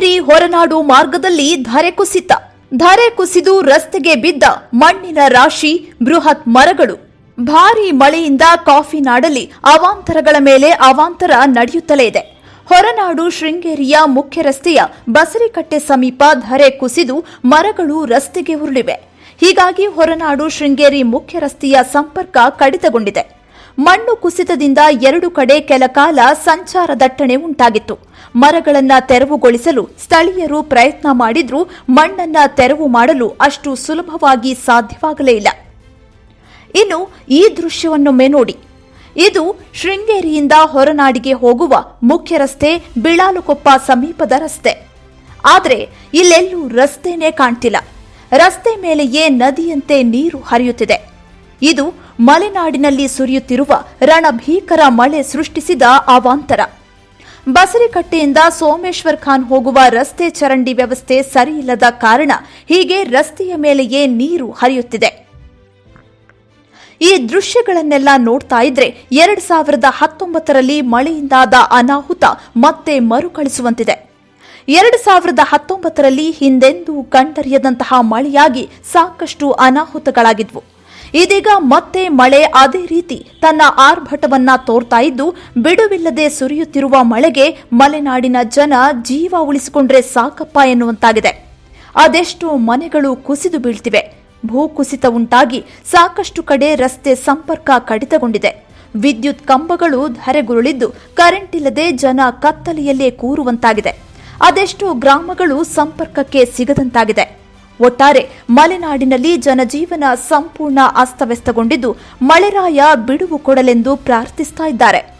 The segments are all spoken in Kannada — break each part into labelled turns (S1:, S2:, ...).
S1: ಶೃಂಗೇರಿ ಹೊರನಾಡು ಮಾರ್ಗದಲ್ಲಿ ಧರೆ ಕುಸಿತ. ಧರೆ ಕುಸಿದು ರಸ್ತೆಗೆ ಬಿದ್ದ ಮಣ್ಣಿನ ರಾಶಿ, ಬೃಹತ್ ಮರಗಳು. ಭಾರಿ ಮಳೆಯಿಂದ ಕಾಫಿ ನಾಡಲ್ಲಿ ಅವಾಂತರಗಳ ಮೇಲೆ ಅವಾಂತರ ನಡೆಯುತ್ತಲೇ ಇದೆ. ಹೊರನಾಡು ಶೃಂಗೇರಿಯ ಮುಖ್ಯ ರಸ್ತೆಯ ಬಸರಿಕಟ್ಟೆ ಸಮೀಪ ಧರೆ ಕುಸಿದು ಮರಗಳು ರಸ್ತೆಗೆ ಉರುಳಿವೆ. ಹೀಗಾಗಿ ಹೊರನಾಡು ಶೃಂಗೇರಿ ಮುಖ್ಯ ರಸ್ತೆಯ ಸಂಪರ್ಕ ಕಡಿತಗೊಂಡಿದೆ. ಮಣ್ಣು ಕುಸಿತದಿಂದ ಎರಡು ಕಡೆ ಕೆಲ ಕಾಲ ಸಂಚಾರ ದಟ್ಟಣೆ ಉಂಟಾಗಿತ್ತು. ಮರಗಳನ್ನು ತೆರವುಗೊಳಿಸಲು ಸ್ಥಳೀಯರು ಪ್ರಯತ್ನ ಮಾಡಿದ್ರೂ ಮಣ್ಣನ್ನ ತೆರವು ಮಾಡಲು ಅಷ್ಟು ಸುಲಭವಾಗಿ ಸಾಧ್ಯವಾಗಲೇ ಇಲ್ಲ. ಇನ್ನು ಈ ದೃಶ್ಯವನ್ನೊಮ್ಮೆ ನೋಡಿ. ಇದು ಶೃಂಗೇರಿಯಿಂದ ಹೊರನಾಡಿಗೆ ಹೋಗುವ ಮುಖ್ಯ ರಸ್ತೆ ಬಿಳಾಲುಕೊಪ್ಪ ಸಮೀಪದ ರಸ್ತೆ. ಆದರೆ ಇಲ್ಲೆಲ್ಲೂ ರಸ್ತೆನೇ ಕಾಣ್ತಿಲ್ಲ. ರಸ್ತೆ ಮೇಲೆಯೇ ನದಿಯಂತೆ ನೀರು ಹರಿಯುತ್ತಿದೆ. ಇದು ಮಲೆನಾಡಿನಲ್ಲಿ ಸುರಿಯುತ್ತಿರುವ ರಣಭೀಕರ ಮಳೆ ಸೃಷ್ಟಿಸಿದ ಅವಾಂತರ. ಬಸರಿಕಟ್ಟೆಯಿಂದ ಸೋಮೇಶ್ವರ್ ಖಾನ್ ಹೋಗುವ ರಸ್ತೆ ಚರಂಡಿ ವ್ಯವಸ್ಥೆ ಸರಿಯಿಲ್ಲದ ಕಾರಣ ಹೀಗೆ ರಸ್ತೆಯ ಮೇಲೆಯೇ ನೀರು ಹರಿಯುತ್ತಿದೆ. ಈ ದೃಶ್ಯಗಳನ್ನೆಲ್ಲ ನೋಡ್ತಾ ಇದ್ರೆ ಎರಡ್ ಸಾವಿರದ ಹತ್ತೊಂಬತ್ತರಲ್ಲಿ ಮಳೆಯಿಂದಾದ ಅನಾಹುತ ಮತ್ತೆ ಮರುಕಳಿಸುವಂತಿದೆ. ಎರಡು ಸಾವಿರದ ಹತ್ತೊಂಬತ್ತರಲ್ಲಿ ಹಿಂದೆಂದೂ ಕಂಡರಿಯದಂತಹ ಮಳೆಯಾಗಿ ಸಾಕಷ್ಟು ಅನಾಹುತಗಳಾಗಿದ್ವು. ಇದೀಗ ಮತ್ತೆ ಮಳೆ ಅದೇ ರೀತಿ ತನ್ನ ಆರ್ಭಟವನ್ನ ತೋರ್ತಾ ಇದ್ದು, ಬಿಡುವಿಲ್ಲದೆ ಸುರಿಯುತ್ತಿರುವ ಮಳೆಗೆ ಮಲೆನಾಡಿನ ಜನ ಜೀವ ಉಳಿಸಿಕೊಂಡ್ರೆ ಸಾಕಪ್ಪ ಎನ್ನುವಂತಾಗಿದೆ. ಅದೆಷ್ಟು ಮನೆಗಳು ಕುಸಿದು ಬೀಳ್ತಿವೆ. ಭೂಕುಸಿತ ಉಂಟಾಗಿ ಸಾಕಷ್ಟು ಕಡೆ ರಸ್ತೆ ಸಂಪರ್ಕ ಕಡಿತಗೊಂಡಿದೆ. ವಿದ್ಯುತ್ ಕಂಬಗಳು ಧರೆಗುರುಳಿದ್ದು, ಕರೆಂಟ್ ಇಲ್ಲದೆ ಜನ ಕತ್ತಲೆಯಲ್ಲೇ ಕೂರುವಂತಾಗಿದೆ. ಅದೆಷ್ಟೋ ಗ್ರಾಮಗಳು ಸಂಪರ್ಕಕ್ಕೆ ಸಿಗದಂತಾಗಿದೆ. ಒಟ್ಟಾರೆ ಮಲೆನಾಡಿನಲ್ಲಿ ಜನಜೀವನ ಸಂಪೂರ್ಣ ಅಸ್ತವ್ಯಸ್ತಗೊಂಡಿದ್ದು ಮಳೆರಾಯ ಬಿಡುವು ಕೊಡಲೆಂದು ಪ್ರಾರ್ಥಿಸ್ತಾ ಇದ್ದಾರೆ.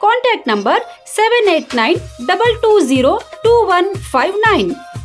S2: contact number seven eight nine double two zero two one five nine